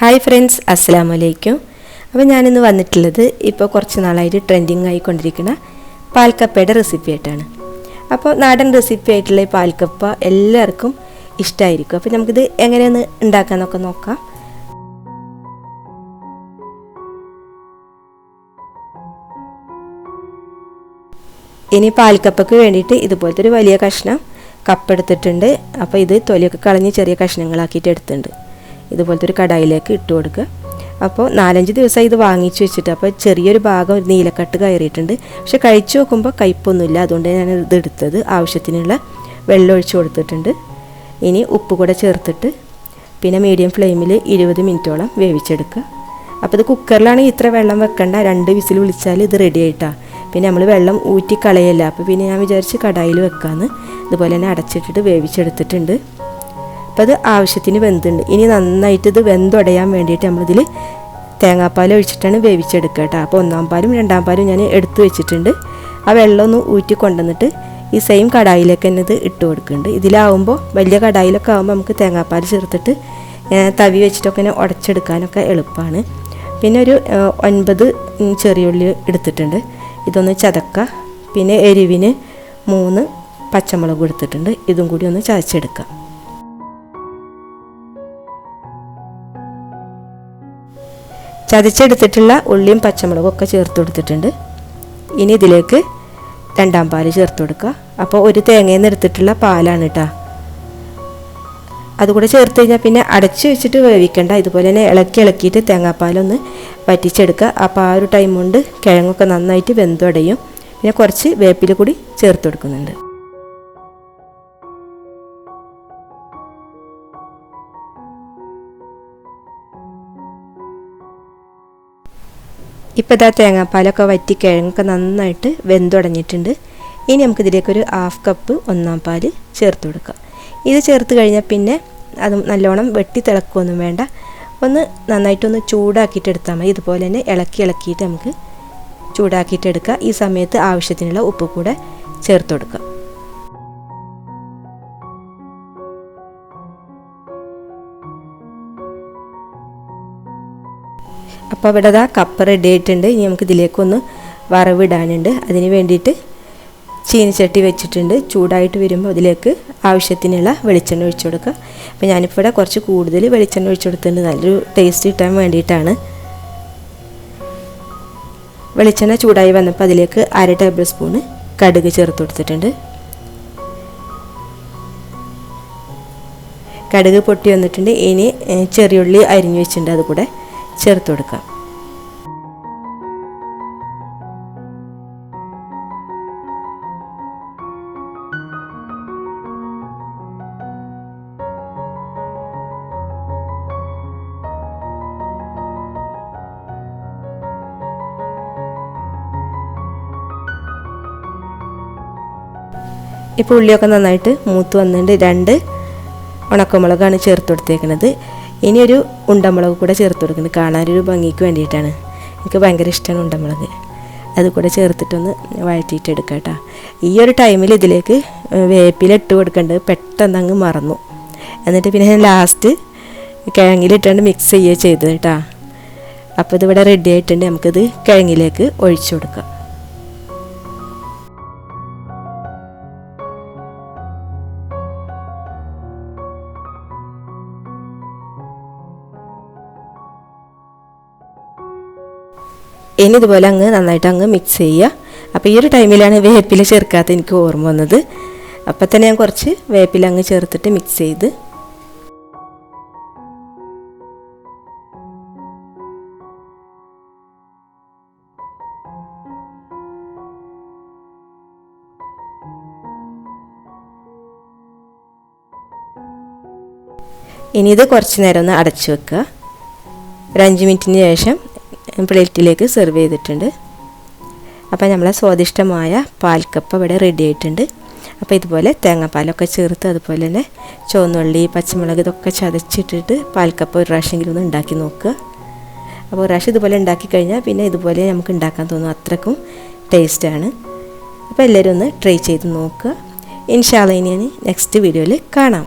Hi friends അസ്സാം വലൈക്കും അപ്പോൾ ഞാനിന്ന് വന്നിട്ടുള്ളത് ഇപ്പോൾ കുറച്ച് നാളായിട്ട് ട്രെൻഡിങ് ആയിക്കൊണ്ടിരിക്കുന്ന പാൽക്കപ്പയുടെ റെസിപ്പി ആയിട്ടാണ്. അപ്പോൾ നാടൻ റെസിപ്പി ആയിട്ടുള്ള ഈ പാൽക്കപ്പ എല്ലാവർക്കും ഇഷ്ടമായിരിക്കും അപ്പോൾ നമുക്കിത് എങ്ങനെയൊന്ന് ഉണ്ടാക്കാമെന്നൊക്കെ നോക്കാം. ഇനി പാൽക്കപ്പയ്ക്ക് വേണ്ടിയിട്ട് ഇതുപോലത്തെ ഒരു വലിയ കഷ്ണം കപ്പ് എടുത്തിട്ടുണ്ട് അപ്പോൾ ഇത് തൊലിയൊക്കെ കളഞ്ഞ് ചെറിയ കഷ്ണങ്ങളാക്കിയിട്ട് എടുത്തിട്ടുണ്ട്. ഇതുപോലത്തെ ഒരു കടായിലേക്ക് ഇട്ട് കൊടുക്കുക. അപ്പോൾ നാലഞ്ച് ദിവസമായി ഇത് വാങ്ങിച്ചു വെച്ചിട്ട് അപ്പോൾ ചെറിയൊരു ഭാഗം ഒരു നീലക്കട്ട് കയറിയിട്ടുണ്ട്. പക്ഷെ കഴിച്ചു നോക്കുമ്പോൾ കയ്പൊന്നുമില്ല. അതുകൊണ്ട് ഞാൻ ഇത് എടുത്തത് ആവശ്യത്തിനുള്ള വെള്ളം ഒഴിച്ച് കൊടുത്തിട്ടുണ്ട്. ഇനി ഉപ്പ് കൂടെ ചേർത്തിട്ട് പിന്നെ മീഡിയം ഫ്ലെയിമിൽ ഇരുപത് മിനിറ്റോളം വേവിച്ചെടുക്കുക. അപ്പോൾ ഇത് കുക്കറിലാണ് ഇത്ര വെള്ളം വെക്കേണ്ട. രണ്ട് വിസിൽ വിളിച്ചാൽ ഇത് റെഡി ആയിട്ടാണ് പിന്നെ നമ്മൾ വെള്ളം ഊറ്റി കളയല്ല. അപ്പോൾ പിന്നെ ഞാൻ വിചാരിച്ച് കടായിൽ വെക്കാമെന്ന് ഇതുപോലെ തന്നെ അടച്ചിട്ടിട്ട് വേവിച്ചെടുത്തിട്ടുണ്ട്. അപ്പോൾ അത് ആവശ്യത്തിന് വെന്തുണ്ട്. ഇനി നന്നായിട്ട് ഇത് വെന്തുടയാൻ വേണ്ടിയിട്ട് നമ്മളിതിൽ തേങ്ങാപ്പാൽ ഒഴിച്ചിട്ടാണ് വേവിച്ചെടുക്കുക കേട്ടോ അപ്പോൾ ഒന്നാം പാലും രണ്ടാം പാലും ഞാൻ എടുത്തു വെച്ചിട്ടുണ്ട്. ആ വെള്ളം ഒന്ന് ഊറ്റി കൊണ്ടുവന്നിട്ട് ഈ സെയിം കടായിലേക്ക് തന്നെ ഇത് ഇട്ട് കൊടുക്കുന്നുണ്ട്. ഇതിലാവുമ്പോൾ വലിയ കടായിലൊക്കെ ആകുമ്പോൾ നമുക്ക് തേങ്ങാപ്പാൽ ചേർത്തിട്ട് തവി വെച്ചിട്ടൊക്കെ ഇങ്ങനെ ഉടച്ചെടുക്കാനൊക്കെ എളുപ്പമാണ് പിന്നെ ഒരു ഒൻപത് ചെറിയുള്ളി എടുത്തിട്ടുണ്ട്. ഇതൊന്ന് ചതക്ക. പിന്നെ എരിവിന് മൂന്ന് പച്ചമുളക് എടുത്തിട്ടുണ്ട് ഇതും കൂടി ഒന്ന് ചതച്ചെടുക്കാം. ചതച്ചെടുത്തിട്ടുള്ള ഉള്ളിയും പച്ചമുളകും ഒക്കെ ചേർത്ത് കൊടുത്തിട്ടുണ്ട്. ഇനി ഇതിലേക്ക് രണ്ടാം പാൽ ചേർത്ത് കൊടുക്കുക. അപ്പോൾ ഒരു തേങ്ങയിൽ നിന്ന് എടുത്തിട്ടുള്ള പാലാണ് കേട്ടോ അതുകൂടെ ചേർത്ത് കഴിഞ്ഞാൽ പിന്നെ അടച്ചു വെച്ചിട്ട് വേവിക്കണ്ട. ഇതുപോലെ തന്നെ ഇളക്കി ഇളക്കിയിട്ട് തേങ്ങാപ്പാലൊന്ന് വറ്റിച്ചെടുക്കുക. അപ്പോൾ ആ ഒരു ടൈം കൊണ്ട് കിഴങ്ങൊക്കെ നന്നായിട്ട് വെന്തടയും. പിന്നെ കുറച്ച് വേപ്പിൽ കൂടി ചേർത്ത് കൊടുക്കുന്നുണ്ട്. ഇപ്പോൾ ഇതാ തേങ്ങാപ്പാലൊക്കെ വറ്റി കിഴങ്ങൊക്കെ നന്നായിട്ട് വെന്തുടഞ്ഞിട്ടുണ്ട് ഇനി നമുക്കിതിലേക്കൊരു ഹാഫ് കപ്പ് ഒന്നാം പാൽ ചേർത്ത് കൊടുക്കാം. ഇത് ചേർത്ത് കഴിഞ്ഞാൽ പിന്നെ അത് നല്ലോണം വെട്ടി തിളക്കുകയൊന്നും വേണ്ട. ഒന്ന് നന്നായിട്ടൊന്ന് ചൂടാക്കിയിട്ട് എടുത്താൽ മതി. ഇതുപോലെ തന്നെ ഇളക്കി ഇളക്കിയിട്ട് നമുക്ക് ചൂടാക്കിയിട്ട് എടുക്കുക ഈ സമയത്ത് ആവശ്യത്തിനുള്ള ഉപ്പ് കൂടെ ചേർത്ത് കൊടുക്കുക അപ്പോൾ അവിടെ അതാ കപ്പ റെഡി ആയിട്ടുണ്ട്. ഇനി നമുക്ക് ഇതിലേക്കൊന്ന് വറവിടാനുണ്ട്. അതിന് വേണ്ടിയിട്ട് ചീനിച്ചട്ടി വെച്ചിട്ടുണ്ട്. ചൂടായിട്ട് വരുമ്പോൾ അതിലേക്ക് ആവശ്യത്തിനുള്ള വെളിച്ചെണ്ണ ഒഴിച്ചു കൊടുക്കുക. അപ്പോൾ ഞാനിപ്പോൾ ഇവിടെ കുറച്ച് കൂടുതൽ വെളിച്ചെണ്ണ ഒഴിച്ചു കൊടുത്തിട്ടുണ്ട്. നല്ലൊരു ടേസ്റ്റ് കിട്ടാൻ വേണ്ടിയിട്ടാണ്. വെളിച്ചെണ്ണ ചൂടായി വന്നപ്പോൾ അതിലേക്ക് അര ടേബിൾ സ്പൂണ് കടുക് ചേർത്ത് കൊടുത്തിട്ടുണ്ട്. കടുക് പൊട്ടി വന്നിട്ടുണ്ട്. ഇനി ചെറിയുള്ളി അരിഞ്ഞു വെച്ചിട്ടുണ്ട് അത് കൂടെ ചേർത്ത് കൊടുക്കാം ഇപ്പോൾ ഉള്ളിയൊക്കെ നന്നായിട്ട് മൂത്ത് വന്നിട്ടുണ്ട് രണ്ട് ഉണക്കമുളകാണ് ചേർത്ത് കൊടുത്തേക്കുന്നത് ഇനി ഒരു ഉണ്ടമുളക് കൂടെ ചേർത്ത് കൊടുക്കുന്നത് കാണാനൊരു ഭംഗിക്ക് വേണ്ടിയിട്ടാണ്. എനിക്ക് ഭയങ്കര ഇഷ്ടമാണ് ഉണ്ടമുളക്. അത് കൂടെ ചേർത്തിട്ടൊന്ന് വഴറ്റിയിട്ട് എടുക്കുക കേട്ടോ ഈ ഒരു ടൈമിൽ ഇതിലേക്ക് വേപ്പില ഇട്ട് കൊടുക്കേണ്ടത് പെട്ടെന്ന് അങ്ങ് മറന്നു. എന്നിട്ട് പിന്നെ ഞാൻ ലാസ്റ്റ് കിഴങ്ങിലിട്ടാണ്ട് മിക്സ് ചെയ്യുക ചെയ്തത് കേട്ടോ അപ്പോൾ ഇതിവിടെ റെഡി ആയിട്ടുണ്ട്. നമുക്കിത് കിഴങ്ങിലേക്ക് ഒഴിച്ചു കൊടുക്കാം. ഇനി ഇതുപോലെ അങ്ങ് നന്നായിട്ട് അങ്ങ് മിക്സ് ചെയ്യുക. അപ്പോൾ ഈ ഒരു ടൈമിലാണ് വേപ്പില ചേർക്കാത്ത എനിക്ക് ഓർമ്മ വന്നത്. അപ്പം തന്നെ ഞാൻ കുറച്ച് വേപ്പില അങ്ങ് ചേർത്തിട്ട് മിക്സ് ചെയ്ത്. ഇനി ഇത് കുറച്ച് നേരം ഒന്ന് അടച്ചു വെക്കുക. ഒരു അഞ്ച് മിനിറ്റിന് ശേഷം പ്ലേറ്റിലേക്ക് സെർവ് ചെയ്തിട്ടുണ്ട്. അപ്പോൾ നമ്മളെ സ്വാദിഷ്ടമായ പാൽക്കപ്പ ഇവിടെ റെഡി ആയിട്ടുണ്ട്. അപ്പോൾ ഇതുപോലെ തേങ്ങാപ്പാലൊക്കെ ചേർത്ത് അതുപോലെ തന്നെ ചുവന്നുള്ളി പച്ചമുളക് ഇതൊക്കെ ചതച്ചിട്ടിട്ട് പാൽക്കപ്പ ഒരു പ്രാവശ്യമെങ്കിലും ഒന്ന് ഉണ്ടാക്കി നോക്കുക. അപ്പോൾ ഒരു പ്രാവശ്യം ഇതുപോലെ ഉണ്ടാക്കി കഴിഞ്ഞാൽ പിന്നെ ഇതുപോലെ നമുക്ക് ഉണ്ടാക്കാൻ തോന്നും അത്രക്കും ടേസ്റ്റാണ് അപ്പോൾ എല്ലാവരും ഒന്ന് ട്രൈ ചെയ്ത് നോക്കുക. ഇൻഷാല്ല ഇനി നെക്സ്റ്റ് വീഡിയോയിൽ കാണാം.